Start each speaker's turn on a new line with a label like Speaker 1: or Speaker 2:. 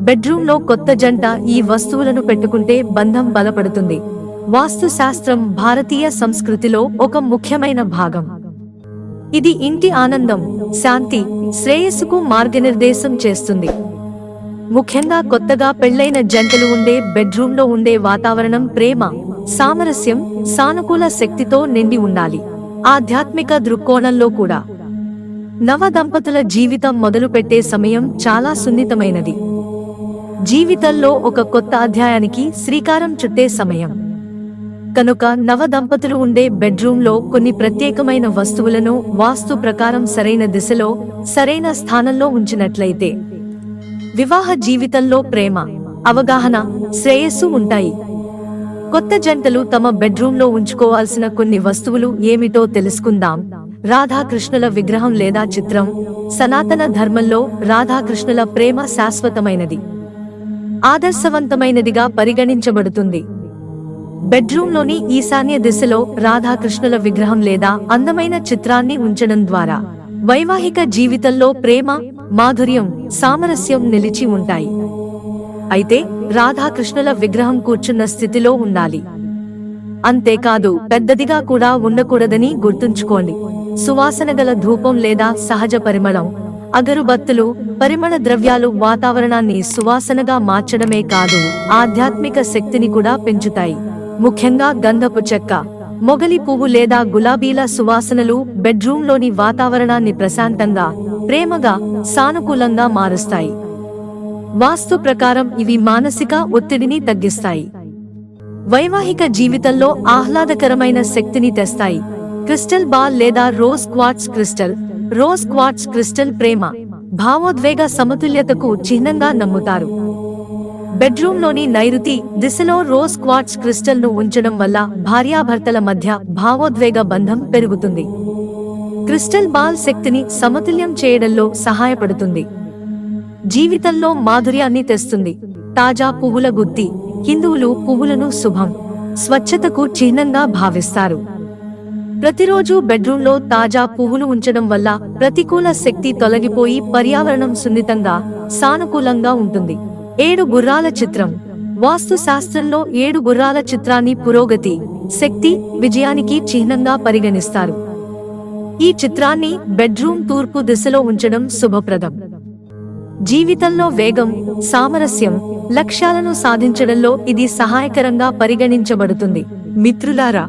Speaker 1: బెడ్రూమ్లో కొత్త జంట ఈ వస్తువులను పెట్టుకుంటే బంధం బలపడుతుంది. వాస్తు శాస్త్రం భారతీయ సంస్కృతిలో ఒక ముఖ్యమైన భాగం. ఇది ఇంటి ఆనందం శాంతి శ్రేయస్సుకు మార్గనిర్దేశం చేస్తుంది. ముఖ్యంగా కొత్తగా పెళ్ళైన జంటలు ఉండే బెడ్రూమ్లో ఉండే వాతావరణం ప్రేమ సామరస్యం సానుకూల శక్తితో నిండి ఉండాలి. ఆధ్యాత్మిక దృక్కోణంలో కూడా. నవ దంపతుల జీవితం మొదలుపెట్టే సమయం చాలా సున్నితమైనది. జీవితంలో ఒక కొత్త అధ్యాయానికి శ్రీకారం చుట్టే సమయం. కనుక నవ దంపతులు ఉండే బెడ్రూమ్లో కొన్ని ప్రత్యేకమైన వస్తువులను వాస్తు ప్రకారం సరైన దిశలో సరైన స్థానంలో ఉంచినట్లయితే. వివాహ జీవితంలో ప్రేమ అవగాహన శ్రేయస్సు ఉంటాయి. కొత్త జంటలు తమ బెడ్రూమ్లో ఉంచుకోవాల్సిన కొన్ని వస్తువులు ఏమిటో తెలుసుకుందాం. రాధాకృష్ణుల విగ్రహం లేదా చిత్రం సనాతన ధర్మంలో రాధాకృష్ణుల ప్రేమ శాశ్వతమైనది. ఆదర్శవంతమైనదిగా పరిగణించబడుతుంది. బెడ్రూమ్లోని ఈశాన్య దిశలో రాధాకృష్ణుల విగ్రహం లేదా అందమైన చిత్రాన్ని ఉంచడం ద్వారా వైవాహిక జీవితంలో ప్రేమ మాధుర్యం సామరస్యం నిలిచి ఉంటాయి. అయితే రాధాకృష్ణుల విగ్రహం కూర్చున్న స్థితిలో ఉండాలి. అంతేకాదు పెద్దదిగా కూడా ఉండకూడదని గుర్తుంచుకోండి. సువాసన గల ధూపం లేదా సహజ పరిమళం అగరుబత్తులు పరిమళ ద్రవ్యాలు వాతావరణాన్ని సువాసనగా మార్చడమే కాదు ఆధ్యాత్మిక శక్తిని కూడా పెంచుతాయి. ముఖ్యంగా గంధపు చెక్క మొగలి పువ్వు లేదా గులాబీల సువాసనలు బెడ్రూమ్లోని వాతావరణాన్ని ప్రశాంతంగా ప్రేమగా సానుకూలంగా మారుస్తాయి. వాస్తు ప్రకారం ఇవి మానసిక ఒత్తిడిని తగ్గిస్తాయి. వైవాహిక జీవితంలో ఆహ్లాదకరమైన శక్తిని తెస్తాయి. క్రిస్టల్ బాల్ లేదా rose quartz crystal rose quartz crystal ప్రేమ భావోద్వేగ సమతుల్యతకు చిహ్నంగా నమ్ముతారు. బెడ్రూమ్లోని నైరుతి దిశలో రోజ్ క్వార్ట్స్ క్రిస్టల్ను ఉంచడం వల్ల భార్యాభర్తల మధ్య భావోద్వేగ బంధం పెరుగుతుంది. క్రిస్టల్ బాల్ శక్తిని సమతుల్యం చేయడంలో సహాయపడుతుంది. జీవితంలో మాధుర్యాన్ని తెస్తుంది. తాజా పువ్వుల గుత్తి హిందువులు పువ్వులను శుభం స్వచ్ఛతకు చిహ్నంగా భావిస్తారు. ప్రతిరోజు బెడ్రూమ్లో తాజా పువ్వులు ఉంచడం వల్ల ప్రతికూల శక్తి తొలగిపోయి పర్యావరణం సున్నితంగా సానుకూలంగా ఉంటుంది. ఏడు గుర్రాల చిత్రం. వాస్తు శాస్త్రంలో ఏడు గుర్రాల చిత్రాన్ని పురోగతి శక్తి విజయానికి చిహ్నంగా పరిగణిస్తారు. ఈ చిత్రాన్ని బెడ్రూమ్ తూర్పు దిశలో ఉంచడం శుభప్రదం. జీవితంలో వేగం సామరస్యం లక్ష్యాలను సాధించడంలో ఇది సహాయకరంగా పరిగణించబడుతుంది. మిత్రులారా